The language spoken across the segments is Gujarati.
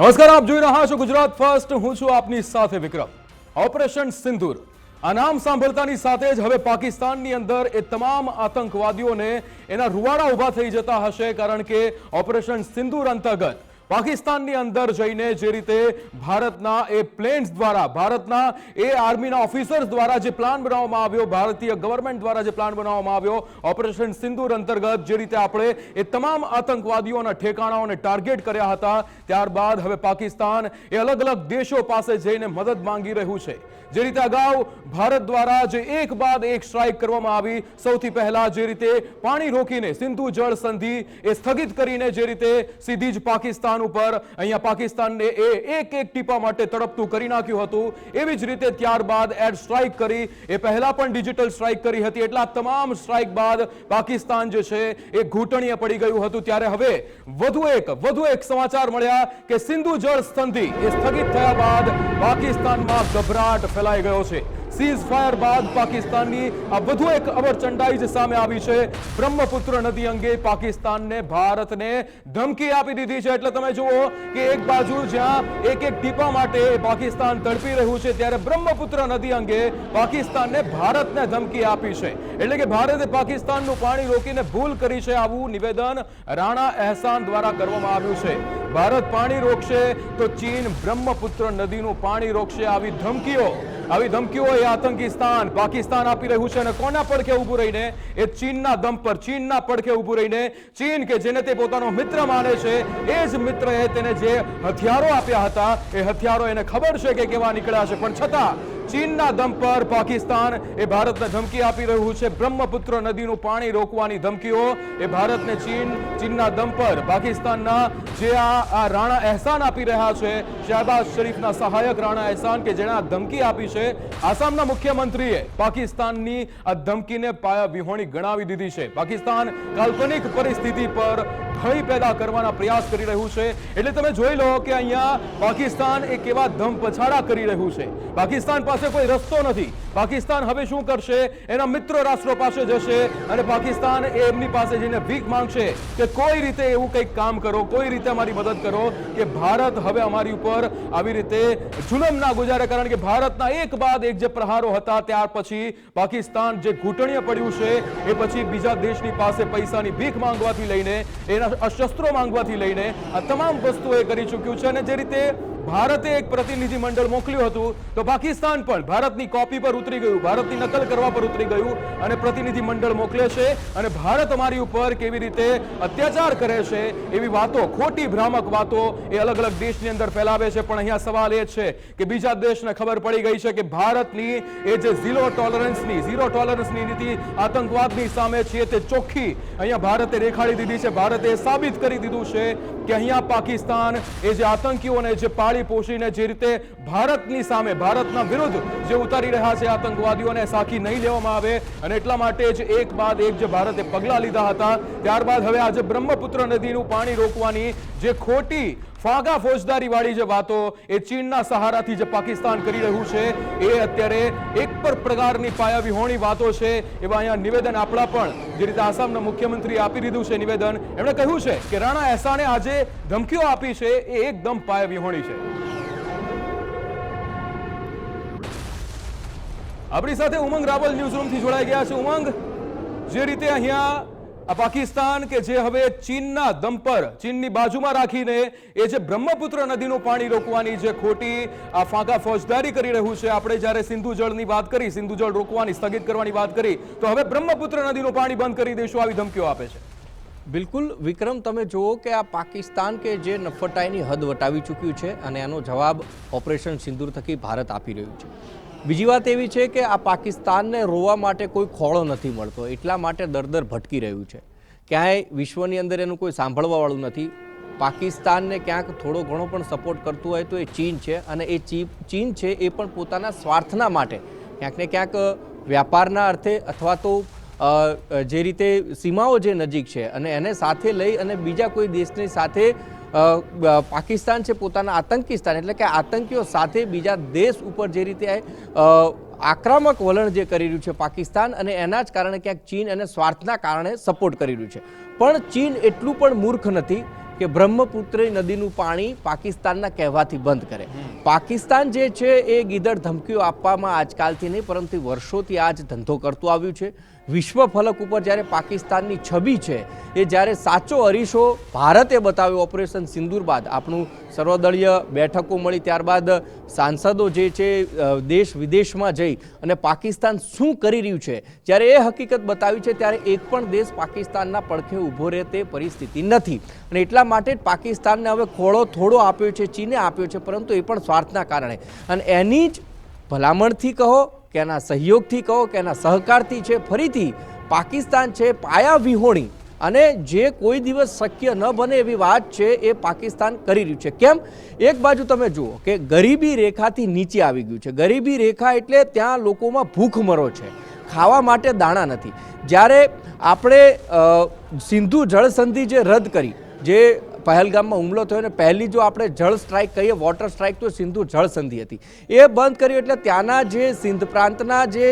નમસ્કાર, આપ જોઈ રહ્યા છો ગુજરાત ફર્સ્ટ. હું છું આપની સાથે વિક્રમ. ઓપરેશન સિંદૂર. આ નામ સાંભળતાની સાથે જ હવે પાકિસ્તાનની અંદર એ તમામ આતંકવાદીઓને એના રૂવાડા ઊભા થઈ જતા હશે, કારણ કે ઓપરેશન સિંદૂર અંતર્ગત પાકિસ્તાનની અંદર જઈને જે રીતે ભારતના એ પ્લેન્સ દ્વારા, ભારતના એ આર્મીના ઓફિસર્સ દ્વારા જે પ્લાન બનાવવામાં આવ્યો, ભારતીય ગવર્મેન્ટ દ્વારા જે પ્લાન બનાવવામાં આવ્યો ઓપરેશન સિંદૂર અંતર્ગત જે રીતે આપણે એ તમામ આતંકવાદીઓના ઠેકાણાઓને ટાર્ગેટ કર્યા હતા, ત્યારબાદ હવે પાકિસ્તાન એ અલગ અલગ દેશો પાસે જઈને મદદ માંગી રહ્યું છે. જે રીતે અગાઉ ભારત દ્વારા જે એક બાદ એક સ્ટ્રાઇક કરવામાં આવી, સૌથી પહેલા જે રીતે પાણી રોકીને સિંધુ જળ સંધિ એ સ્થગિત કરીને જે રીતે સીધી જ પાકિસ્તાન ઉપર. અહીંયા પાકિસ્તાનને એ એક એક ટીપા માટે તડપતું કરી નાખ્યું હતું. એવી જ રીતે ત્યારબાદ એર સ્ટ્રાઇક કરી. એ પહેલા પણ ડિજિટલ સ્ટ્રાઇક કરી હતી. એટલા તમામ સ્ટ્રાઇક બાદ પાકિસ્તાન જે છે એ ઘૂંટણીએ પડી ગયું હતું. ત્યારે હવે વધુ એક વધુ એક સમાચાર મળ્યા કે સિંધુ જળ સંધિ એ સ્થગિત થયા બાદ પાકિસ્તાનમાં ગભરાટ ફેલાઈ ગયો છે. સીઝ ફાયર બાદ પાકિસ્તાનની આ વધુ એક અવરચંડાઈ જે સામે આવી છે, બ્રહ્મપુત્ર નદી અંગે પાકિસ્તાનને ભારતને ધમકી આપી દીધી છે. એટલે તમે જુઓ કે એક બાજુ જ્યાં એક એક ટીપા માટે પાકિસ્તાન તડપી રહ્યું છે, ત્યારે બ્રહ્મપુત્ર નદી અંગે પાકિસ્તાનને ભારતને ધમકી આપી છે. એટલે કે ભારતે પાકિસ્તાનનું પાણી રોકીને ભૂલ કરી છે આવું નિવેદન રાણા એહસાન દ્વારા કરવામાં આવ્યું છે. ભારત પાણી રોકશે તો ચીન બ્રહ્મપુત્ર નદીનું પાણી રોકશે, આવી ધમકીઓ આવી ધમકીઓ એ આતંકિસ્તાન પાકિસ્તાન આપી રહ્યું છે અને કોના પડખે ઊભું રહીને? એ ચીનના દમ પર, ચીનના પડખે ઊભું રહીને ચીન કે જેને તે પોતાનો મિત્ર માને છે, એ જ મિત્રએ તેને જે હથિયારો આપ્યા હતા, એ હથિયારો એને ખબર છે કે કેવા નીકળ્યા છે. પણ છતાં ચીનના દમ પર પાકિસ્તાન એ ભારતને ધમકી આપી રહ્યું છે. બ્રહ્મપુત્ર નદીનું પાણી રોકવાની ધમકીઓ એ ભારતને ચીન, ચીનના દમ પર પાકિસ્તાનના જે આ રાણા એહસાન આપી રહ્યા છે, શહેબાઝ શરીફના સહાયક રાણા એહસાન કે જેણે આ ધમકી આપી છે, આસામના મુખ્યમંત્રીએ પાકિસ્તાનની આ ધમકીને પાયા વિહોણી ગણાવી દીધી છે. પાકિસ્તાન કાલ્પનિક પરિસ્થિતિ પર ભય પેદા કરવાના પ્રયાસ કરી રહ્યું છે. એટલે તમે જોઈ લો કે અહીંયા પાકિસ્તાન એ કેવા ધમ કરી રહ્યું છે. પાકિસ્તાન પાસે કોઈ રસ્તો નથી. પાકિસ્તાન હવે શું કરશે? એના મિત્ર રાષ્ટ્રો પાસે જશે અને પાકિસ્તાન એમની પાસે જઈને ભીખ માંગશે કે કોઈ રીતે એવું કંઈક કામ કરો, કોઈ રીતે અમારી મદદ કરો કે ભારત હવે અમારી ઉપર આવી રીતે જુલમ ના ગુજારે. કારણ કે ભારતના એક બાદ એક જે પ્રહારો હતા, ત્યાર પછી પાકિસ્તાન જે ઘૂંટણીએ પડ્યું છે, એ પછી બીજા દેશની પાસે પૈસાની ભીખ માંગવાથી લઈને એના અશસ્ત્રો માંગવાથી લઈને આ તમામ વસ્તુઓ એ કરી ચૂક્યું છે અને જે રીતે ભારતે એક પ્રતિનિધિ મંડળ મોકલ્યું હતું. તો પાકિસ્તાન પણ ભારતની કોપી પર ઉતરી ગયું. ભારતની નકલ કરવા પર ઉતરી ગયું અને પ્રતિનિધિ મંડળ મોકલે છે અને ભારત અમારી ઉપર કેવી રીતે અત્યાચાર કરે છે એવી વાતો, ખોટી ભ્રામક વાતો એ અલગ અલગ દેશની અંદર ફેલાવે છે. પણ અહીંયા સવાલ એ છે કે બીજા દેશને ખબર પડી ગઈ છે કે ભારતની એ જે ઝીરો ટોલરન્સની ઝીરો ટોલરન્સની નીતિ આતંકવાદની સામે છે તે ચોખ્ખી અહીંયા ભારતે રેખાડી દીધી છે. ભારતે સાબિત કરી દીધું છે કે અહીંયા પાકિસ્તાન એ જે આતંકીઓને, જે પાળી પોષીને જે રીતે ભારતની સામે, ભારતના વિરુદ્ધ જે ઉતારી રહ્યા છે આતંકવાદીઓને સાખી નહીં લેવામાં આવે અને એટલા માટે જ એક બાદ એક જે ભારતે પગલાં લીધા હતા, ત્યારબાદ હવે આજે બ્રહ્મપુત્ર નદીનું પાણી રોકવાની જે ખોટી ફાગા ફોજદારી વાળી જે વાતો એ ચીનના સહારાથી જે પાકિસ્તાન કરી રહ્યું છે, એ અત્યારે એક પર પ્રકારની પાયા વિહોણી વાતો છે, એવા અહીંયા નિવેદન આપણા પણ જે રીતે આસામના મુખ્યમંત્રી આપી દીધું છે નિવેદન, એમણે કહ્યું છે કે રાણા એહસાને આજે ધમકીઓ આપી છે, એ એકદમ પાયા વિહોણી છે. આપણી સાથે ઉમંગ રાવલ ન્યૂઝ રૂમથી જોડાઈ ગયા છે. ઉમંગ, જે રીતે અહીંયા આ પાકિસ્તાન કે જે હવે ચીનના દમ પર, ચીનની બાજુમાં રાખીને એ જે બ્રહ્મપુત્ર નદીનું પાણી રોકવાની જે ખોટી, આ ફાંકા ફોજદારી કરી રહ્યું છે, આપણે જ્યારે સિંધુ જળની વાત કરી, સિંધુ જળ રોકવાની, સ્થગિત કરવાની વાત કરી, તો હવે બ્રહ્મપુત્ર નદીનું પાણી બંધ કરી દઈશું આવી ધમકીઓ આપે છે. બિલકુલ, વિક્રમ, તમે જુઓ કે આ પાકિસ્તાન કે જે નફટાઈની હદ વટાવી ચૂક્યું છે અને એનો જવાબ ઓપરેશન સિંદૂર થકી ભારત આપી રહ્યું છે. બીજી વાત એવી છે કે આ પાકિસ્તાનને રોવા માટે કોઈ ખોળો નથી મળતો. એટલા માટે દર દર ભટકી રહ્યું છે. ક્યાંય વિશ્વની અંદર એનું કોઈ સાંભળવાવાળું નથી. પાકિસ્તાનને ક્યાંક થોડો ઘણો પણ સપોર્ટ કરતું હોય તો એ ચીન છે અને એ ચીન છે એ પણ પોતાના સ્વાર્થના માટે ક્યાંક ને ક્યાંક વ્યાપારના અર્થે અથવા તો જે રીતે સીમાઓ જે નજીક છે અને એને સાથે લઈ અને બીજા કોઈ દેશની સાથે પાકિસ્તાન છે, પોતાના આતંકિસ્તાન એટલે કે આતંકીઓ સાથે બીજા દેશ ઉપર જે રીતે આક્રમક વલણ જે કરી રહ્યું છે પાકિસ્તાન અને એના જ કારણે ક્યાંક ચીન એને સ્વાર્થના કારણે સપોર્ટ કરી રહ્યું છે. પણ ચીન એટલું પણ મૂર્ખ નથી કે બ્રહ્મપુત્રી નદીનું પાણી પાકિસ્તાનના કહેવાથી બંધ કરે. પાકિસ્તાન જે છે, એ ગીધડ ધમકીઓ આપવામાં આજકાલથી નહીં, પરંતુ વર્ષોથી આ જ ધંધો કરતું આવ્યું છે. વિશ્વ ફલક ઉપર જ્યારે પાકિસ્તાનની છબી છે, એ જ્યારે સાચો અરીસો ભારતે બતાવ્યો ઓપરેશન સિંદૂર બાદ, આપણું સર્વદળીય બેઠકો મળી ત્યારબાદ સાંસદો જે છે દેશ વિદેશમાં જઈ અને પાકિસ્તાન શું કરી રહ્યું છે, જ્યારે એ હકીકત બતાવી છે, ત્યારે એક પણ દેશ પાકિસ્તાનના પડખે ઊભો રહે તે પરિસ્થિતિ નથી. અને એટલા માટે જ પાકિસ્તાનને હવે ખોળો થોડો આપ્યો છે, ચીને આપ્યો છે, પરંતુ એ પણ સ્વાર્થના કારણે. અને એની જ ભલામણથી કહો કે એના સહયોગથી કહો કે એના સહકારથી છે, ફરીથી પાકિસ્તાન છે, પાયા વિહોણી. અને જે કોઈ દિવસ શક્ય ન બને એવી વાત છે, એ પાકિસ્તાન કરી રહ્યું છે. કેમ? એક બાજુ તમે જુઓ કે ગરીબી રેખાથી નીચે આવી ગયું છે. ગરીબી રેખા એટલે ત્યાં લોકોમાં ભૂખમરો છે. ખાવા માટે દાણા નથી. જ્યારે આપણે સિંધુ જળસંધિ જે રદ કરી, જે પહેલગામમાં હુમલો થયો અને પહેલી જો આપણે જળ સ્ટ્રાઇક કહીએ, વોટર સ્ટ્રાઇક, તો સિંધુ જળ સંધિ હતી. એ બંધ કર્યું એટલે ત્યાંના જે સિંધ પ્રાંતના જે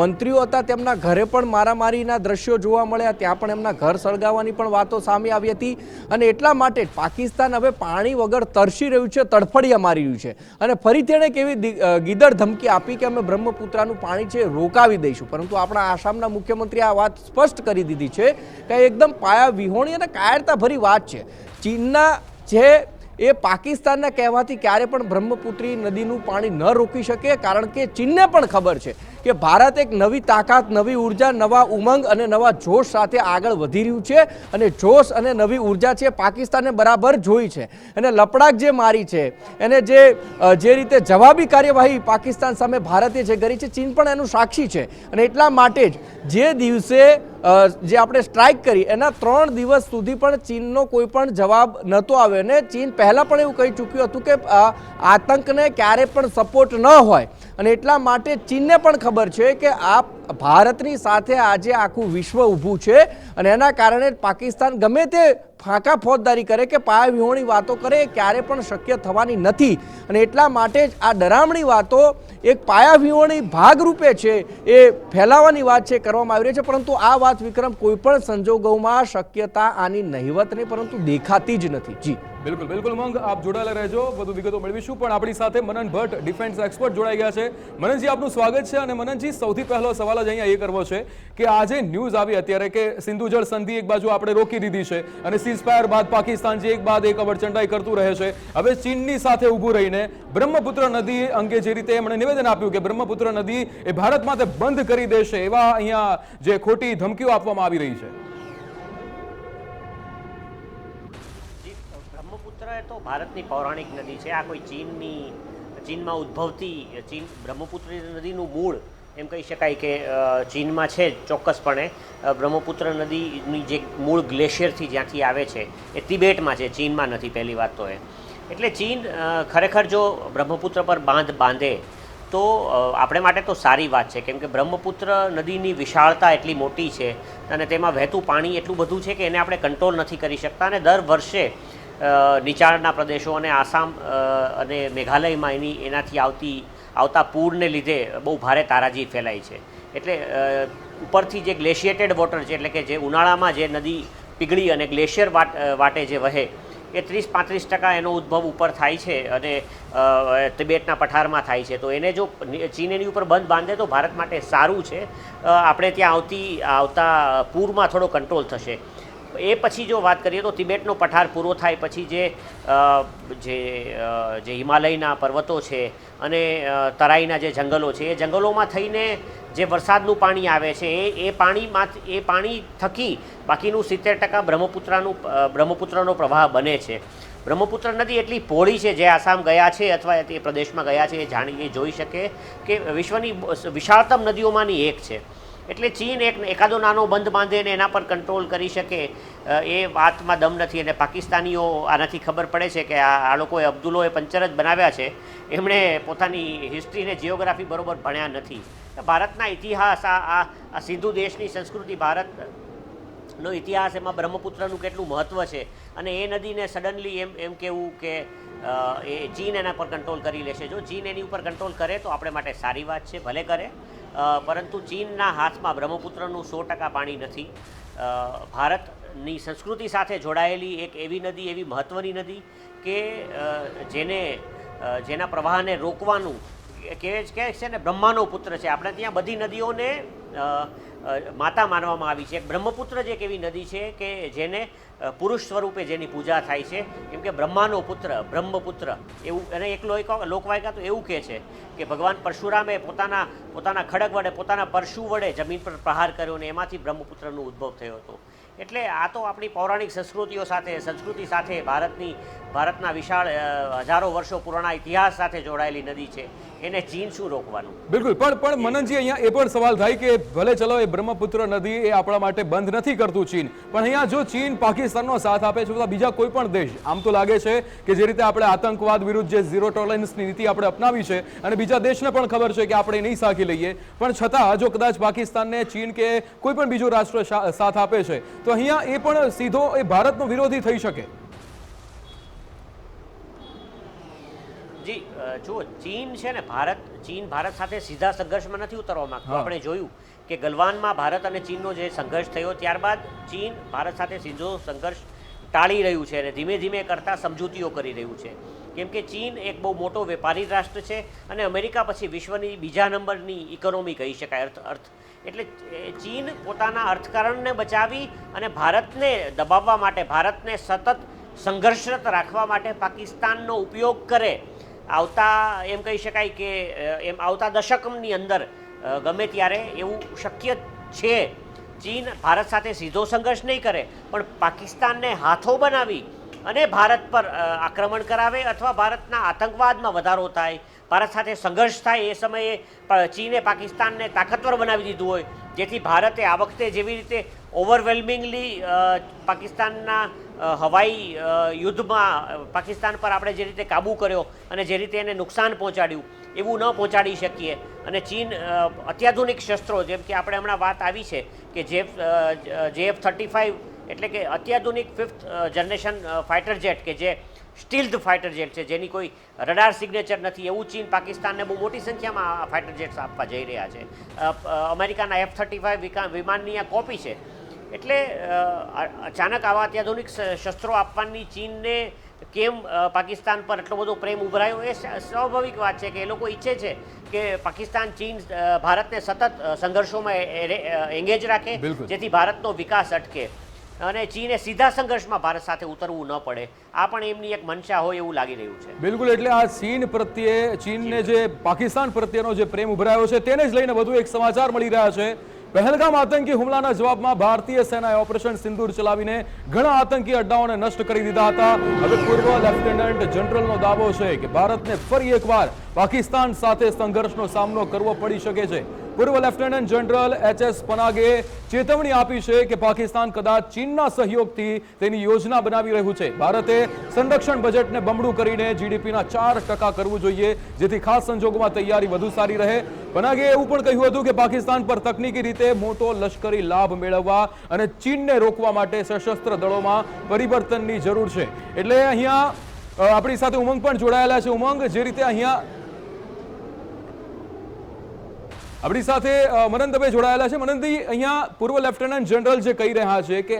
મંત્રીઓ હતા, તેમના ઘરે પણ મારામારીના દ્રશ્યો જોવા મળ્યા. ત્યાં પણ એમના ઘર સળગાવવાની પણ વાતો સામે આવી હતી. અને એટલા માટે પાકિસ્તાન હવે પાણી વગર તરસી રહ્યું છે, તડફડિયા મારી રહ્યું છે. અને ફરી તેણે કેવી ગીદર ધમકી આપી કે અમે બ્રહ્મપુત્રાનું પાણી છે રોકાવી દઈશું. પરંતુ આપણા આસામના મુખ્યમંત્રીએ આ વાત સ્પષ્ટ કરી દીધી છે કે એકદમ પાયા વિહોણી અને કાયરતાભરી વાત છે. ચીનના જે એ પાકિસ્તાનના કહેવાથી ક્યારે પણ બ્રહ્મપુત્રી નદીનું પાણી ન રોકી શકે, કારણ કે ચીનને પણ ખબર છે. કે ભારત એક નવી તાકાત, નવી ઊર્જા, નવા ઉમંગ અને નવા જોશ સાથે આગળ વધી રહ્યું છે. અને જોશ અને નવી ઊર્જા છે પાકિસ્તાને બરાબર જોઈ છે. અને લપડાક જે મારી છે, એને જે જે રીતે જવાબી કાર્યવાહી પાકિસ્તાન સામે ભારતે જે કરી છે, ચીન પણ એનું સાક્ષી છે. અને એટલા માટે જ જે દિવસે જે આપણે સ્ટ્રાઇક કરી, એના ત્રણ દિવસ સુધી પણ ચીનનો કોઈ પણ જવાબ નહોતો આવ્યો. અને ચીન પહેલાં પણ એવું કહી ચૂક્યું હતું કે આતંકને ક્યારે પણ સપોર્ટ ન હોય અને એટલા માટે ચીનને પણ ખબર છે કે આ ભારતની સાથે આજે આખું વિશ્વ ઊભું છે અને એના કારણે પાકિસ્તાન ગમે તે ફાંકા ફોજદારી કરે કે પાયા વાતો કરે, એ ક્યારે પણ શક્ય થવાની નથી. અને એટલા માટે જ આ ડરામણી વાતો એક પાયા વિહોણી ભાગરૂપે છે એ ફેલાવાની વાત છે, કરવામાં આવી રહી છે. પરંતુ આ વાત વિક્રમ કોઈપણ સંજોગોમાં શક્યતા આની નહિવત નહીં, પરંતુ દેખાતી જ નથી. જી. બિલકુલ બિલકુલ, મંગ. આપ જોડાયેલા રહેજો. વધુ વિગતો મેળવીશું. પણ આપણી સાથે મનન ભટ્ટ, ડિફેન્સ એક્સપર્ટ જોડાઈ ગયા છે. મનનજી, આપનું સ્વાગત છે અને મનનજી, સૌથી પહેલો સવાલ જ અહીંયા એ કરવો છે કે આજે ન્યૂઝ આવી અત્યારે કે સિંધુ જળ સંધિ એક બાજુ આપણે રોકી દીધી છે અને સીઝફાયર બાદ પાકિસ્તાન જે એક બાદ એક અવરચંડાઈ કરતું રહે છે. હવે ચીનની સાથે ઊભું રહીને બ્રહ્મપુત્ર નદી અંગે જે રીતે એમણે નિવેદન આપ્યું કે બ્રહ્મપુત્ર નદી એ ભારત માટે બંધ કરી દેશે એવા અહીંયા જે ખોટી ધમકીઓ આપવામાં આવી રહી છે. બ્રહ્મપુત્ર એ તો ભારતની પૌરાણિક નદી છે. આ કોઈ ચીનની, ચીનમાં ઉદ્ભવતી ચીન બ્રહ્મપુત્ર નદીનું મૂળ એમ કહી શકાય કે ચીનમાં છે ચોક્કસપણે. બ્રહ્મપુત્ર નદીની જે મૂળ ગ્લેશિયરથી જ્યાંથી આવે છે, એ તિબેટમાં છે, ચીનમાં નથી, પહેલી વાત તો એ. એટલે ચીન ખરેખર જો બ્રહ્મપુત્ર પર બાંધ બાંધે, તો આપણે માટે તો સારી વાત છે. કેમ કે બ્રહ્મપુત્ર નદીની વિશાળતા એટલી મોટી છે અને તેમાં વહેતું પાણી એટલું બધું છે કે એને આપણે કંટ્રોલ નથી કરી શકતા અને દર વર્ષે નીચાણના પ્રદેશો અને આસામ અને મેઘાલયમાં એની, એનાથી આવતી આવતા પૂરને લીધે બહુ ભારે તારાજી ફેલાય છે. એટલે ઉપરથી જે ગ્લેશિયેટેડ વોટર છે, એટલે કે જે ઉનાળામાં જે નદી પીગળી અને ગ્લેશિયર વાટ જે વહે, એ ત્રીસ પાંત્રીસ ટકા એનો ઉદ્ભવ ઉપર થાય છે અને તિબેટના પઠારમાં થાય છે. તો એને જો ચીન એની ઉપર બંધ બાંધે તો ભારત માટે સારું છે. આપણે ત્યાં આવતી, આવતા પૂરમાં થોડો કંટ્રોલ થશે. એ પછી જો વાત કરીએ તો તિબેટનો પઠાર પૂરો થાય પછી જે જે જે હિમાલયના પર્વતો છે અને તરાઈના જે જંગલો છે, એ જંગલોમાં થઈને જે વરસાદનું પાણી આવે છે, એ એ પાણીમાં, એ પાણી થકી બાકીનું સિત્તેર ટકા બ્રહ્મપુત્રનું બ્રહ્મપુત્રનો પ્રવાહ બને છે. બ્રહ્મપુત્ર નદી એટલી પહોળી છે જે આસામ ગયા છે અથવા તે પ્રદેશમાં ગયા છે એ જાણી, એ જોઈ શકે કે વિશ્વની વિશાળતમ નદીઓમાંની એક છે. એટલે ચીન એક એકાદો નાનો બંધ બાંધે ને એના પર કંટ્રોલ કરી શકે એ વાતમાં દમ નથી. અને પાકિસ્તાનીઓ આનાથી ખબર પડે છે કે આ આ લોકોએ અબ્દુલોએ પંચર જ બનાવ્યા છે. એમણે પોતાની હિસ્ટ્રીને જિયોગ્રાફી બરોબર ભણ્યા નથી. ભારતના ઇતિહાસ, આ આ સિંધુ દેશની સંસ્કૃતિ ભારત નો ઇતિહાસ એમાં બ્રહ્મપુત્રનું કેટલું મહત્ત્વ છે? અને એ નદીને સડનલી એમ એમ કહેવું કે એ ચીન એના પર કંટ્રોલ કરી લેશે. જો ચીન એની ઉપર કંટ્રોલ કરે તો આપણે માટે સારી વાત છે, ભલે કરે. પરંતુ ચીનના હાથમાં બ્રહ્મપુત્રનું સો ટકા પાણી નથી. ભારતની સંસ્કૃતિ સાથે જોડાયેલી એક એવી નદી, એવી મહત્ત્વની નદી કે જેને જેના પ્રવાહને રોકવાનું કહે કહે છે ને બ્રહ્માનો પુત્ર છે. આપણે ત્યાં બધી નદીઓને માતા માનવામાં આવી છે. બ્રહ્મપુત્ર જે એક એવી નદી છે કે જેને પુરુષ સ્વરૂપે જેની પૂજા થાય છે, કેમ કે બ્રહ્માનો પુત્ર, બ્રહ્મપુત્ર, એવું, અને એક લોકવાયકા તો એવું કહે છે કે ભગવાન પરશુરામે પોતાના પોતાના ખડગ વડે, પોતાના પરશુ વડે જમીન પર પ્રહાર કર્યો અને એમાંથી બ્રહ્મપુત્રનો ઉદ્ભવ થયો હતો. એટલે આ તો આપણી પૌરાણિક સંસ્કૃતિઓ સાથે, સંસ્કૃતિ સાથે ભારતની, ભારતના વિશાળ હજારો વર્ષો પુરાણા ઇતિહાસ સાથે જોડાયેલી નદી છે. એને ચીન શું રોકવાનું? બિલકુલ, પણ પણ મનનજી, અહીંયા એ પણ સવાલ થાય કે ભલે ચલો એ બ્રહ્મપુત્ર નદી એ આપણા માટે બંધ નથી કરતું ચીન, પણ અહીંયા જો ચીન પાકિસ્તાનનો સાથ આપે છે તો બીજા કોઈ પણ દેશ, આમ તો લાગે છે કે જે રીતે આપણે આતંકવાદ વિરુદ્ધ જે ઝીરો ટોલરન્સની નીતિ આપણે અપનાવી છે, અને બીજા દેશને પણ ખબર છે કે આપણે નહીં સાકી લઈએ, પણ છતાં જો કદાચ પાકિસ્તાનને ચીન કે કોઈ પણ બીજું રાષ્ટ્ર સાથ આપે છે, તો અહીંયા એ પણ સીધો એ ભારતનો વિરોધી થઈ શકે. જી જુઓ ચીન છે ને ભારત ચીન ભારત સાથે સીધા સંઘર્ષમાં નથી ઉતરવા માંગતું. આપણે જોયું કે ગલવાનમાં ભારત અને ચીનનો જે સંઘર્ષ થયો ત્યારબાદ ચીન ભારત સાથે સીધો સંઘર્ષ ટાળી રહ્યું છે અને ધીમે ધીમે કરતા સમજૂતીઓ કરી રહ્યું છે. કેમ કે ચીન એક બહુ મોટો વેપારી રાષ્ટ્ર છે અને અમેરિકા પછી વિશ્વની બીજા નંબરની ઇકોનોમી કહી શકાય અર્થ અર્થ. એટલે ચીન પોતાના અર્થકારણને બચાવી અને ભારતને દબાવવા માટે ભારતને સતત સંઘર્ષરત રાખવા માટે પાકિસ્તાનનો ઉપયોગ કરે આવતા, એમ કહી શકાય કે એમ આવતા દશકની અંદર ગમે ત્યારે એવું શક્ય છે. ચીન ભારત સાથે સીધો સંઘર્ષ નહીં કરે, પણ પાકિસ્તાનને હાથો બનાવી અને ભારત પર આક્રમણ કરાવે અથવા ભારતના આતંકવાદમાં વધારો થાય, ભારત સાથે સંઘર્ષ થાય, એ સમયે ચીને પાકિસ્તાનને તાકતવર બનાવી દીધું હોય, જેથી ભારતે આ વખતે જેવી રીતે ઓવરવેલ્મિંગલી પાકિસ્તાનના હવાઈ યુદ્ધમાં પાકિસ્તાન પર આપણે જે રીતે કાબૂ કર્યો અને જે રીતે એને નુકસાન પહોંચાડ્યું, એવું ન પહોંચાડી શકીએ. અને ચીન અત્યાધુનિક શસ્ત્રો, જેમ કે આપણે હમણાં વાત આવી છે કે જે જેએફ થર્ટી ફાઇવ એટલે કે અત્યાધુનિક ફિફ્થ જનરેશન ફાઇટર જેટ કે જે સ્ટીલ્ડ ફાઇટર જેટ છે, જેની કોઈ રડાર સિગ્નેચર નથી. એવું ચીન પાકિસ્તાનને બહુ મોટી સંખ્યામાં ફાઇટર જેટ્સ આપવા જઈ રહ્યા છે. અમેરિકાના એફ થર્ટી ફાઇવ વિમાનની આ કોપી છે. એટલે અચાનક આવા અત્યાધુનિક શસ્ત્રો આપવાની ચીનને કેમ પાકિસ્તાન પર એટલો બધો પ્રેમ ઉભરાયો એ સ્વાભાવિક વાત છે કે એ લોકો ઈચ્છે છે કે પાકિસ્તાન ચીન ભારતને સતત સંઘર્ષોમાં એંગેજ રાખે જેથી ભારતનો વિકાસ અટકે. અને ચીને સીધા સંઘર્ષમાં ભારત સાથે ઉતરવું ન પડે. આ પણ એમની એક મનસા હોય એવું લાગી રહ્યું છે. બિલકુલ એટલે આ ચીન પ્રત્યે ચીનને જે પાકિસ્તાન પ્રત્યેનો જે પ્રેમ ઉભરાયો છે તેને જ લઈને વધુ એક સમાચાર મળી રહ્યા છે. પહેલગામ આતંકી હુમલાના જવાબમાં ભારતીય સેનાએ ઓપરેશન સિંદૂર ચલાવીને ઘણા આતંકી અડ્ડાઓને નષ્ટ કરી દીધા હતા. હવે પૂર્વ લેફ્ટનન્ટ જનરલનો દાવો છે કે ભારતને ફરી એકવાર પાકિસ્તાન સાથે સંઘર્ષનો સામનો કરવો પડી શકે છે. પૂર્વ lieutenant general H S Panag ચેતવણી આપી છે કે પાકિસ્તાન કદાચ ચીનના સહયોગથી તેની યોજના બનાવી રહ્યું છે. ભારતે સંરક્ષણ બજેટને બમણું કરીને જીડીપીના ચાર ટકા કરવું જોઈએ, જેથી ખાસ સંજોગોમાં તૈયારી વધુ સારી રહે. પનાગે એવું પણ કહ્યું હતું કે પાકિસ્તાન પર તકનીકી રીતે મોટો લશ્કરી લાભ મેળવવા અને ચીનને રોકવા માટે સશસ્ત્ર દળોમાં પરિવર્તનની જરૂર છે. એટલે અહીંયા આપણી સાથે ઉમંગ પણ જોડાયેલા છે. ઉમંગ, જે રીતે અહીંયા આપણી સાથે મનન દવે જોડાયેલા છે. મનનજી અહીંયા પૂર્વ લેફ્ટનન્ટ જનરલ જે કહી રહ્યા છે કે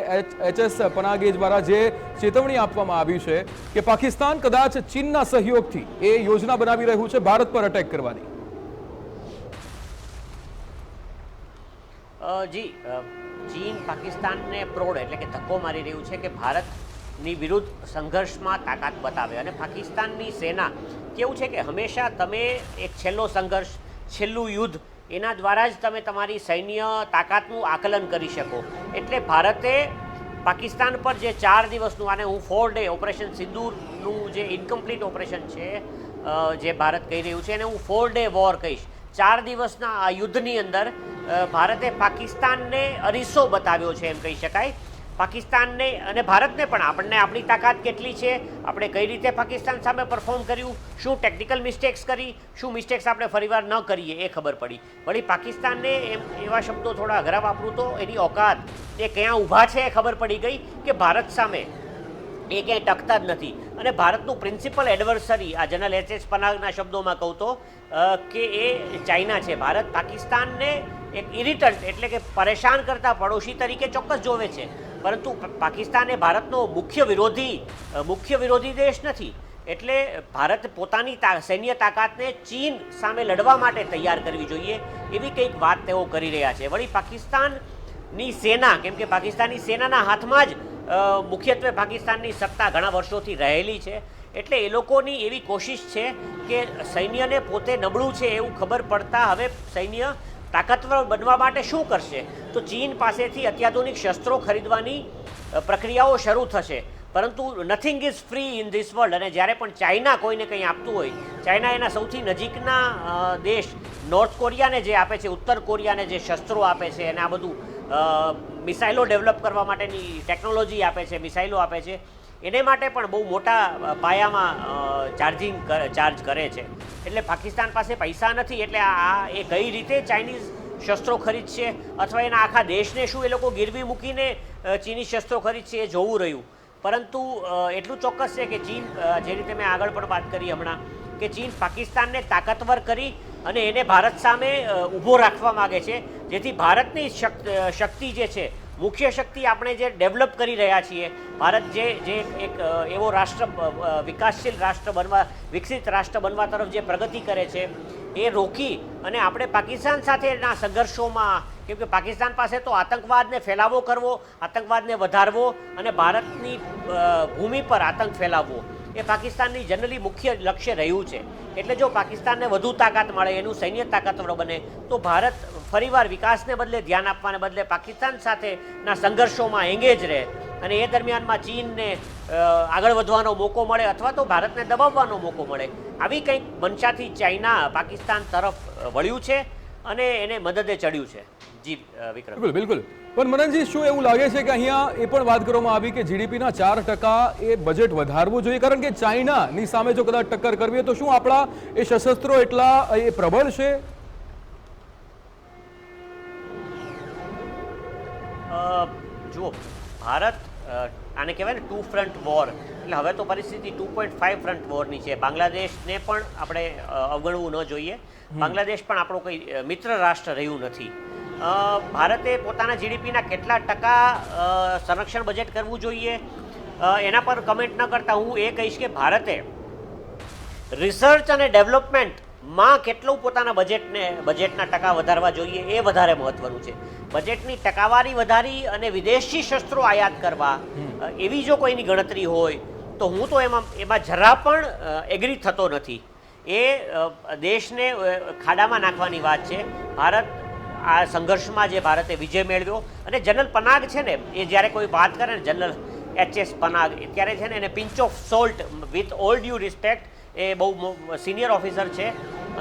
એચએસ પનાગે દ્વારા જે ચેતવણી આપવામાં આવી છે કે પાકિસ્તાન કદાચ ચીનના સહયોગથી એ યોજના બનાવી રહ્યું છે, ભારત પર અટેક કરવાની. જી ચીન પાકિસ્તાનને પ્રોડ એટલે કે ધક્કો મારી રહ્યું છે કે ભારતની વિરુદ્ધ સંઘર્ષમાં તાકાત બતાવે અને પાકિસ્તાનની સેના કેવું છે કે હંમેશા તમે એક છેલ્લો સંઘર્ષ, છેલ્લું યુદ્ધ એના દ્વારા જ તમે તમારી સૈન્ય તાકાતનું આકલન કરી શકો. એટલે ભારતે પાકિસ્તાન પર જે ચાર દિવસનું આને હું ફોર ડે ઓપરેશન સિંદૂરનું જે ઇનકમ્પ્લીટ ઓપરેશન છે જે ભારત કહી રહ્યું છે, એને હું ફોર ડે વોર કહીશ. ચાર દિવસના આ યુદ્ધની અંદર ભારતે પાકિસ્તાનને અરીસો બતાવ્યો છે એમ કહી શકાય. પાકિસ્તાનને અને ભારતને પણ આપણને આપણી તાકાત કેટલી છે? આપણે કઈ રીતે પાકિસ્તાન સામે પરફોર્મ કર્યું? શું ટેકનિકલ મિસ્ટેક્સ કરી? શું મિસ્ટેક્સ આપણે ફરીવાર ન કરીએ એ ખબર પડી. વળી પાકિસ્તાનને એમ, એવા શબ્દો થોડા અઘરા વાપરું તો એની ઓકાત એ ક્યાં ઊભા છે એ ખબર પડી ગઈ કે ભારત સામે એ ક્યાંય ટકતા જ નથી. અને ભારતનું પ્રિન્સિપલ એડવર્સરી આ જનરલ એચ એસ પનાગના શબ્દોમાં કહું તો કે એ ચાઇના છે. ભારત પાકિસ્તાનને એક ઇરિટન્ટ એટલે કે પરેશાન કરતા પડોશી તરીકે ચોક્કસ જોવે છે. પરંતુ પાકિસ્તાન એ ભારતનો મુખ્ય વિરોધી મુખ્ય વિરોધી દેશ નથી. એટલે ભારત પોતાની સૈન્ય તાકાતને ચીન સામે લડવા માટે તૈયાર કરવી જોઈએ એવી કંઈક વાત તેઓ કરી રહ્યા છે. વળી પાકિસ્તાનની સેના, કેમ કે પાકિસ્તાની સેનાના હાથમાં જ મુખ્યત્વે પાકિસ્તાનની સત્તા ઘણા વર્ષોથી રહેલી છે. એટલે એ લોકોની એવી કોશિશ છે કે સૈન્યને પોતે નબળું છે એવું ખબર પડતા હવે સૈન્ય તાકાતવર બનવા માટે શું કરશે? તો ચીન પાસેથી અત્યાધુનિક શસ્ત્રો ખરીદવાની પ્રક્રિયાઓ શરૂ થશે. પરંતુ nothing is free in this world અને જ્યારે પણ ચાઇના કોઈને કંઈ આપતું હોય, ચાઇના એના સૌથી નજીકના દેશ નોર્થ કોરિયાને જે આપે છે, ઉત્તર કોરિયાને જે શસ્ત્રો આપે છે, અને આ બધું મિસાઇલો ડેવલપ કરવા માટેની ટેકનોલોજી આપે છે, મિસાઇલો આપે છે એને માટે પણ બહુ મોટા પાયામાં ચાર્જિંગ ચાર્જ કરે છે. એટલે પાકિસ્તાન પાસે પૈસા નથી, એટલે આ એ કઈ રીતે ચાઇનીઝ શસ્ત્રો ખરીદશે અથવા એના આખા દેશને શું એ લોકો ગીરવી મૂકીને ચીની શસ્ત્રો ખરીદશે એ જોવું રહ્યું. પરંતુ એટલું ચોક્કસ છે કે ચીન જે રીતે મેં આગળ પણ વાત કરી હમણાં, કે ચીન પાકિસ્તાનને તાકાતવર કરી અને એને ભારત સામે ઊભો રાખવા માગે છે. જેથી ભારતની શક- શક્તિ જે છે મુખ્ય શક્તિ આપણે જે ડેવલપ કરી રહ્યા છીએ, ભારત જે જે એક એવો રાષ્ટ્ર વિકાસશીલ રાષ્ટ્ર બનવા, વિકસિત રાષ્ટ્ર બનવા તરફ જે પ્રગતિ કરે છે, એ રોકી અને આપણે પાકિસ્તાન સાથેના સંઘર્ષોમાં, કેમ કે પાકિસ્તાન પાસે તો આતંકવાદને ફેલાવો કરવો, આતંકવાદને વધારવો અને ભારતની ભૂમિ પર આતંક ફેલાવવો. એ પાકિસ્તાનની જનરલી મુખ્ય લક્ષ્ય રહ્યું છે. એટલે જો પાકિસ્તાનને વધુ તાકાત મળે, એનું સૈન્ય તાકાતવર બને, તો ભારત ફરીવાર વિકાસને બદલે, ધ્યાન આપવાને બદલે પાકિસ્તાન સાથેના સંઘર્ષોમાં એંગેજ રહે અને એ દરમિયાનમાં ચીનને આગળ વધવાનો મોકો મળે અથવા તો ભારતને દબાવવાનો મોકો મળે. આવી કંઈક મનસાથી ચાઇના પાકિસ્તાન તરફ વળ્યું છે અને એને મદદે ચડ્યું છે. જી વિક્રમ. બિલકુલ બિલકુલ. પણ મનનજી શું એવું લાગે છે કે અહીંયા એ પણ વાત કરવામાં આવી કે જીડીપીના ચાર ટકા એ બજેટ વધારવું જોઈએ? કારણ કે ચાઇનાની સામે જો કદાચ ટક્કર કરવી હોય તો શું આપણા એ સશસ્ત્રો એટલા એ પ્રબળ છે? જુઓ ભારત આને કહેવાય ને ટુ ફ્રન્ટ વોર એટલે હવે તો પરિસ્થિતિ ટુ પોઈન્ટ ફાઇવ ફ્રન્ટ વોરની છે. બાંગ્લાદેશને પણ આપણે અવગણવું ન જોઈએ. બાંગ્લાદેશ પણ આપણો કંઈ મિત્ર રાષ્ટ્ર રહ્યું નથી. ભારતે પોતાના જીડીપીના કેટલા ટકા સંરક્ષણ બજેટ કરવું જોઈએ? એના પર કમેન્ટ ન કરતા હું એ કહીશ કે ભારતે રિસર્ચ અને ડેવલપમેન્ટમાં કેટલું પોતાના બજેટને બજેટના ટકા વધારવા જોઈએ એ વધારે મહત્વનું છે. બજેટની ટકાવારી વધારી અને વિદેશી શસ્ત્રો આયાત કરવા એવી જો કોઈની ગણતરી હોય, તો હું તો એમાં એમાં જરા પણ એગ્રી થતો નથી. એ દેશને ખાડામાં નાખવાની વાત છે. ભારત આ સંઘર્ષમાં જે ભારતે વિજય મેળવ્યો અને જનરલ પનાગ છે ને, એ જ્યારે કોઈ વાત કરે ને, જનરલ એચ એસ પનાગ ત્યારે છે ને એને pinch of salt with all due respect, એ બહુ સિનિયર ઓફિસર છે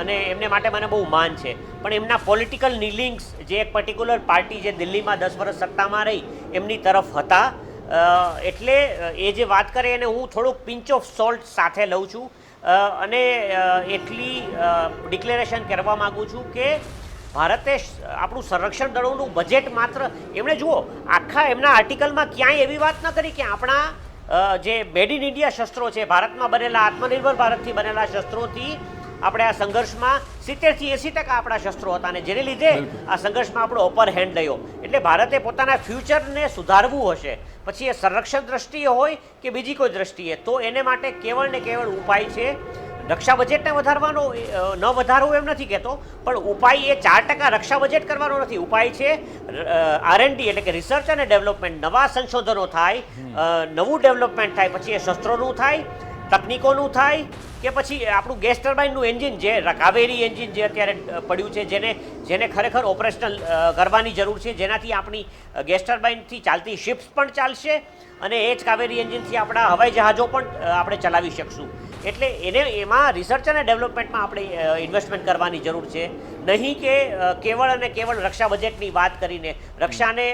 અને એમને માટે મને બહુ માન છે. પણ એમના પોલિટિકલ નિલિંગ્સ જે એક પર્ટિક્યુલર પાર્ટી જે દિલ્હીમાં દસ વર્ષ સત્તામાં રહી, એમની તરફ હતા. એટલે, એ જે વાત કરે એને હું થોડુંક પિંચ ઓફ સોલ્ટ સાથે લઉં છું. અને એટલી ડિક્લેરેશન કરવા માગું છું કે ભારતે આપણું સંરક્ષણ દળોનું બજેટ માત્ર એમણે જુઓ આખા એમના આર્ટિકલમાં ક્યાંય એવી વાત ન કરી કે આપણા જે મેડ ઇન ઇન્ડિયા શસ્ત્રો છે ભારતમાં બનેલા આત્મનિર્ભર ભારતથી બનેલા શસ્ત્રોથી આપણે આ સંઘર્ષમાં સિત્તેરથી એંસી ટકા આપણા શસ્ત્રો હતા અને જેને લીધે આ સંઘર્ષમાં આપણો અપર હેન્ડ લયો એટલે ભારતે પોતાના ફ્યુચરને સુધારવું હશે. પછી એ સંરક્ષણ દ્રષ્ટિએ હોય કે બીજી કોઈ દ્રષ્ટિએ તો એને માટે કેવળ ને કેવળ ઉપાય છે રક્ષા બજેટને વધારવાનો ન વધારવું એમ નથી કહેતો પણ ઉપાય એ ચાર ટકા રક્ષા બજેટ કરવાનો નથી. ઉપાય છે આરએનડી એટલે કે રિસર્ચ અને ડેવલપમેન્ટ નવા સંશોધનો થાય નવું ડેવલપમેન્ટ થાય પછી એ શસ્ત્રોનું થાય તકનીકોનું થાય કે પછી આપણું ગેસ ટર્બાઇનનું એન્જિન જે કાવેરી એન્જિન જે અત્યારે પડ્યું છે, જેને જેને ખરેખર ઓપરેશનલ કરવાની જરૂર છે, જેનાથી આપણી ગેસ ટર્બાઇનથી ચાલતી શિપ્સ પણ ચાલશે અને એ જ કાવેરી એન્જિનથી આપણા હવાઈ જહાજો પણ આપણે ચલાવી શકશું. એટલે એને, એમાં રિસર્ચ અને ડેવલપમેન્ટમાં આપણે ઇન્વેસ્ટમેન્ટ કરવાની જરૂર છે. નહીં કે કેવળ અને કેવળ રક્ષા બજેટની વાત કરીને. રક્ષાને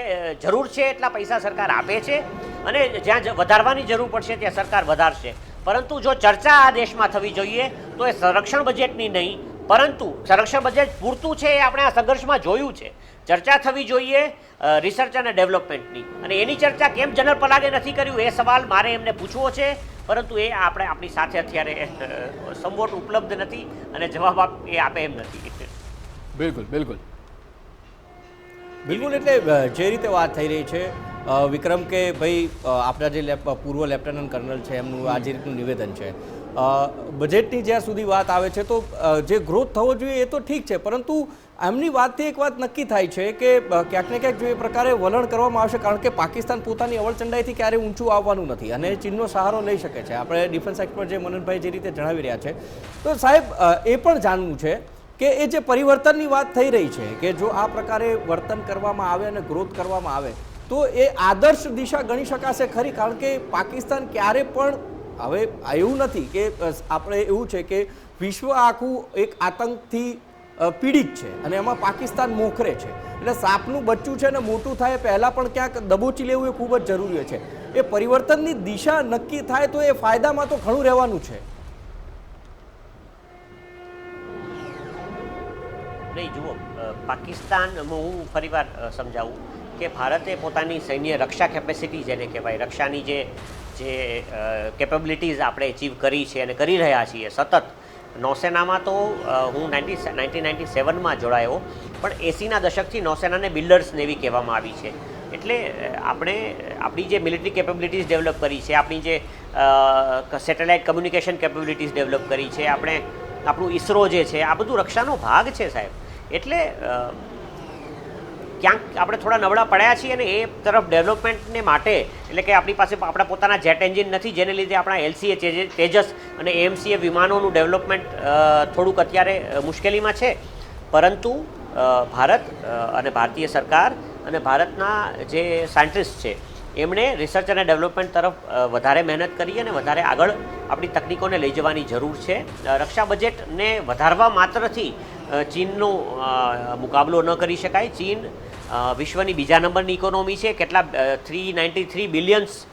જરૂર છે એટલા પૈસા સરકાર આપે છે અને જ્યાં વધારવાની જરૂર પડશે ત્યાં સરકાર વધારશે. પરંતુ જો ચર્ચા આ દેશમાં થવી જોઈએ તો એ સંરક્ષણ બજેટની નહીં પરંતુ સંરક્ષણ બજેટ પૂરતું છે એ આપણે આ સંઘર્ષમાં જોયું છે. ચર્ચા થવી જોઈએ રિસર્ચ અને ડેવલપમેન્ટની અને એની ચર્ચા કેમ જનરલ પલાગે નથી કર્યું એ સવાલ મારે એમને પૂછવો છે પરંતુ એ આપણે આપણી સાથે અત્યારે સંવોટ ઉપલબ્ધ નથી અને જવાબ આપ એ આપે એમ નથી. બિલકુલ બિલકુલ. બિલકુલ એટલે જે રીતે વાત થઈ રહી છે વિક્રમ કે ભાઈ આપણા જે પૂર્વ લેફ્ટનન્ટ કર્નલ છે, એમનું આ જે રીતનું નિવેદન છે. બજેટની જ્યાં સુધી વાત આવે છે, તો જે ગ્રોથ થવો જોઈએ એ તો ઠીક છે, પરંતુ એમની વાતથી એક વાત નક્કી થાય છે કે ક્યાંક ને ક્યાંક જો એ પ્રકારે વલણ કરવામાં આવશે, કારણ કે પાકિસ્તાન પોતાની અવળચંડાઈથી ક્યારેય ઊંચું આવવાનું નથી અને ચીનનો સહારો લઈ શકે છે. આપણે ડિફેન્સ એક્સપર્ટ જે મનનભાઈ જે રીતે જણાવી રહ્યા છે, તો સાહેબ એ પણ જાણવું છે કે એ જે પરિવર્તનની વાત થઈ રહી છે કે જો આ પ્રકારે વર્તન કરવામાં આવે અને ગ્રોથ કરવામાં આવે તો એ આદર્શ દિશા ગણી શકાશે ખરી, કારણ કે પાકિસ્તાન ક્યારે પણ, હવે એવું નથી કે આપણે એવું છે કે વિશ્વ આખું એક આતંકથી પીડિત છે અને એમાં પાકિસ્તાન મોખરે છે. એટલે સાપનું બચ્ચું છે ને મોટું થાય પહેલાં પણ ક્યાંક દબોચી લેવું એ ખૂબ જ જરૂરી છે. એ પરિવર્તનની દિશા નક્કી થાય તો એ ફાયદામાં તો ઘણું રહેવાનું છે. નહીં, જુઓ પાકિસ્તાન, હું ફરીવાર સમજાવું. કે ભારતે પોતાની સૈન્ય રક્ષા કેપેસિટી જેને કહેવાય, રક્ષાની જે જે કેપેબિલિટીઝ આપણે અચીવ કરી છે અને કરી રહ્યા છીએ સતત. નૌસેનામાં તો હું નાઇન્ટી નાઇન્ટીન નાઇન્ટી સેવનમાં જોડાયો, પણ એસીના દશકથી નૌસેનાને બિલ્ડર્સ નેવી કહેવામાં આવી છે. એટલે આપણે, આપણી જે મિલિટરી કેપેબિલિટીઝ ડેવલપ કરી છે, આપણી જે સેટેલાઇટ કમ્યુનિકેશન કેપેબિલિટીઝ ડેવલપ કરી છે, આપણે, આપણું ઈસરો જે છે, આ બધું રક્ષાનો ભાગ છે સાહેબ. એટલે ક્યાંક આપણે થોડા નબળા પડ્યા છીએ અને એ તરફ ડેવલપમેન્ટને માટે, એટલે કે આપણી પાસે આપણા પોતાના જેટ એન્જિન નથી, જેને લીધે આપણા એલસીએ તેજસ અને એએમસીએ વિમાનોનું ડેવલપમેન્ટ થોડુંક અત્યારે મુશ્કેલીમાં છે. પરંતુ ભારત અને ભારતીય સરકાર અને ભારતના જે સાયન્ટિસ્ટ છે, એમણે રિસર્ચ અને ડેવલપમેન્ટ તરફ વધારે મહેનત કરી અને વધારે આગળ આપણી તકનીકોને લઈ જવાની જરૂર છે. રક્ષા બજેટને વધારવા માત્રથી ચીનનો મુકાબલો ન કરી શકાય. ચીન વિશ્વની બીજા નંબરની ઇકોનોમી છે. કેટલા three ninety three billions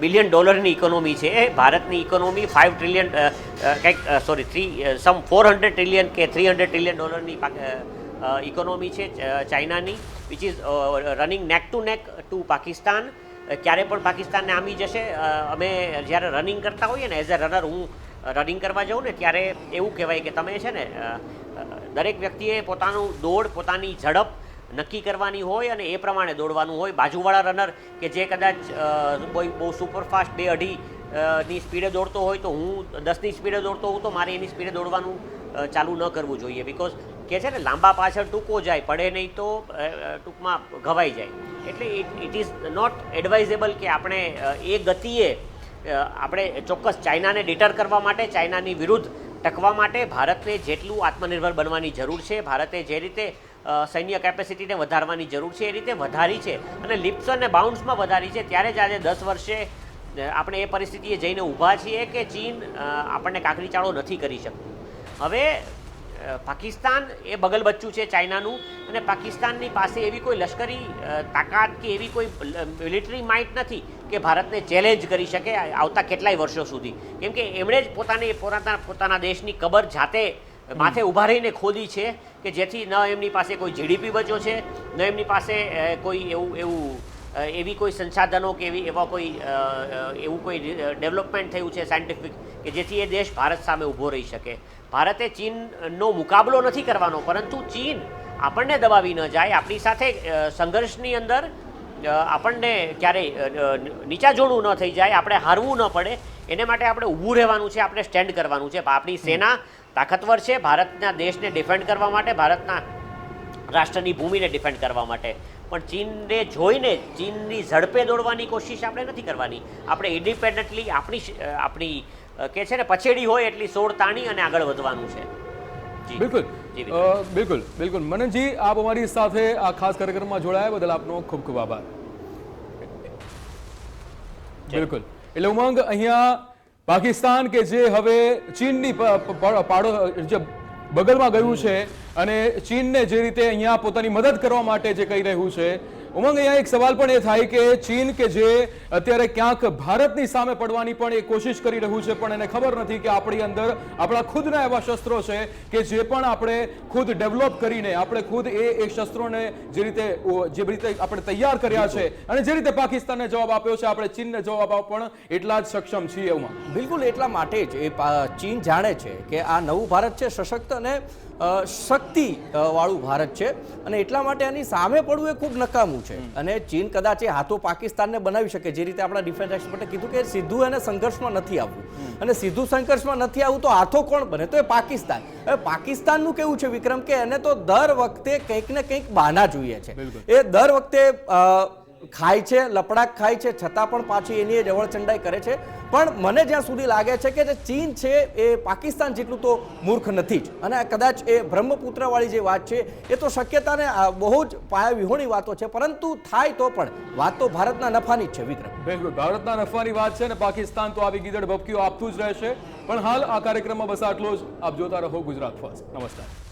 billion ડોલરની ઇકોનોમી છે. એ ભારતની ઇકોનોમી ફાઇવ ટ્રિલિયન કંઈક sorry three some four hundred trillion કે થ્રી હંડ્રેડ ટ્રિલિયન ડોલરની ઇકોનોમી છે ચાઇનાની which is running neck to neck to Pakistan. ક્યારે પણ પાકિસ્તાનને આમી જશે અમે જ્યારે રનિંગ કરતા હોઈએ ને એઝ અ રનર હું રનિંગ કરવા જાઉં ને, ત્યારે એવું કહેવાય કે તમે છે ને દરેક વ્યક્તિએ પોતાનું દોડ, પોતાની ઝડપ નક્કી કરવાની હોય અને એ પ્રમાણે દોડવાનું હોય. બાજુવાળા રનર કે જે કદાચ કોઈ બહુ સુપરફાસ્ટ બે અઢી ની સ્પીડે દોડતો હોય તો હું દસની સ્પીડે દોડતો હોઉં તો મારે એની સ્પીડે દોડવાનું ચાલુ ન કરવું જોઈએ. બિકોઝ કે છે ને, લાંબા પાછળ ટૂંકો જાય, પડે નહીં તો ટૂંકમાં ઘવાઈ જાય. એટલે ઇટ ઇઝ નોટ એડવાઇઝેબલ કે આપણે એ ગતિએ આપણે ચોક્કસ ચાઇનાને ડિટર કરવા માટે, ચાઇનાની વિરુદ્ધ ટકવા માટે ભારતને જેટલું આત્મનિર્ભર બનવાની જરૂર છે, ભારતે જે રીતે સૈન્ય કેપેસિટીને વધારવાની જરૂર છે, એ રીતે વધારી છે અને લિપ્સ અને બાઉન્સમાં વધારી છે. ત્યારે જ આજે દસ વર્ષે આપણે એ પરિસ્થિતિએ જઈને ઊભા છીએ કે ચીન આપણને કાકરી ચાળો નથી કરી શકતું. હવે પાકિસ્તાન એ બગલ બચ્ચું છે ચાઇનાનું અને પાકિસ્તાનની પાસે એવી કોઈ લશ્કરી તાકાત કે એવી કોઈ મિલિટરી માઇટ નથી કે ભારતને ચેલેન્જ કરી શકે આવતા કેટલાય વર્ષો સુધી. કેમ કે એમણે જ પોતાની પોતાના પોતાના દેશની કબર જાતે માથે ઊભા રહીને ખોદી છે કે જેથી ન એમની પાસે કોઈ જીડીપી બચ્યો છે ન એમની પાસે કોઈ એવું એવું એવી કોઈ સંસાધનો કે એવી એવા કોઈ એવું કોઈ ડેવલપમેન્ટ થયું છે સાયન્ટિફિક કે જેથી એ દેશ ભારત સામે ઊભો રહી શકે. ભારતે ચીનનો મુકાબલો નથી કરવાનો, પરંતુ ચીન આપણને દબાવી ન જાય. આપણી સાથે સંઘર્ષની અંદર આપણને ક્યારેય નીચા જોડું ન થઈ જાય, આપણે હારવું ન પડે. એને માટે આપણે ઊભું રહેવાનું છે, આપણે સ્ટેન્ડ કરવાનું છે. આપણી સેના તાકતવર છે, ભારતના દેશને ડિફેન્ડ કરવા માટે, ભારતના રાષ્ટ્રની ભૂમિને ડિફેન્ડ કરવા માટે. પણ ચીનને જોઈને, ચીનની ઝડપે દોડવાની કોશિશ આપણે નથી કરવાની. આપણે ઇન્ડિપેન્ડન્ટલી આપણી આપણી કે છે ને પછેડી હોય એટલી સોળ તાણી અને આગળ વધવાનું છે. બિલકુલ. બિલકુલ બિલકુલ. મનનજી આપ અમારી સાથે આ ખાસ કાર્યક્રમમાં જોડાયા બદલ આપનો ખૂબ ખૂબ આભાર. બિલકુલ. એટલે ઉમંગ અહીંયા પાકિસ્તાન કે જે હવે ચીનની પાડો જે બગલમાં ગયું છે અને ચીનને જે રીતે અહીંયા પોતાની મદદ કરવા માટે જે કહી રહ્યું છે ઉમંગ, અહીંયા એક સવાલ પણ એ થાય કે ચીન કે જે અત્યારે ક્યાંક ભારતની સામે પડવાની પણ એ કોશિશ કરી રહ્યું છે, પણ એને ખબર નથી કે આપણી અંદર આપણા ખુદના એવા શસ્ત્રો છે કે જે પણ આપણે ખુદ ડેવલપ કરીને, આપણે ખુદ એ એ શસ્ત્રોને જે રીતે જે રીતે આપણે તૈયાર કર્યા છે અને જે રીતે પાકિસ્તાનને જવાબ આપ્યો છે, આપણે ચીનને જવાબ આપવા પણ એટલા જ સક્ષમ છીએ એમાં. બિલકુલ એટલા માટે જ એ ચીન જાણે છે કે આ નવું ભારત છે, સશક્ત અને શક્તિ વાળું ભારત છે. અને એટલા માટે એની સામે પડવું એ ખૂબ નકામું છે. અને ચીન કદાચ એ હાથો પાકિસ્તાનને બનાવી શકે જે રીતે આપણા ડિફેન્સ એક્સપર્ટે કીધું કે સીધું એને સંઘર્ષમાં નથી આવવું. અને સીધું સંઘર્ષમાં નથી આવવું તો હાથો કોણ બને? તો એ પાકિસ્તાન. હવે પાકિસ્તાનનું કેવું છે વિક્રમ કે એને તો દર વખતે કંઈક ને કંઈક બહાના જોઈએ છે. એ દર વખતે ખાય છે, લપડાક ખાય છે, છતાં પણ પાછી એની જ અવળચંડાઈ કરે છે. પણ મને જ્યાં સુધી લાગે છે કે જે ચીન છે એ પાકિસ્તાન જેટલું તો મૂર્ખ નથી જ. અને કદાચ એ બ્રહ્મપુત્રવાળી જે વાત છે, એ તો શક્યતાને બહુ જ પાયાવિહોણી વાતો છે, પરંતુ થાય તો પણ. વાત તો ભારતના નફાની જ છે, વિક્રમ. બિલકુલ. ભારતના નફાની વાત છે અને પાકિસ્તાન તો આવી ગીધડ ભપકીઓ આપતું જ રહેશે. પણ હાલ આ કાર્યક્રમમાં બસ આટલો જ. આપ જોતા રહો ગુજરાત ફર્સ્ટ. નમસ્કાર.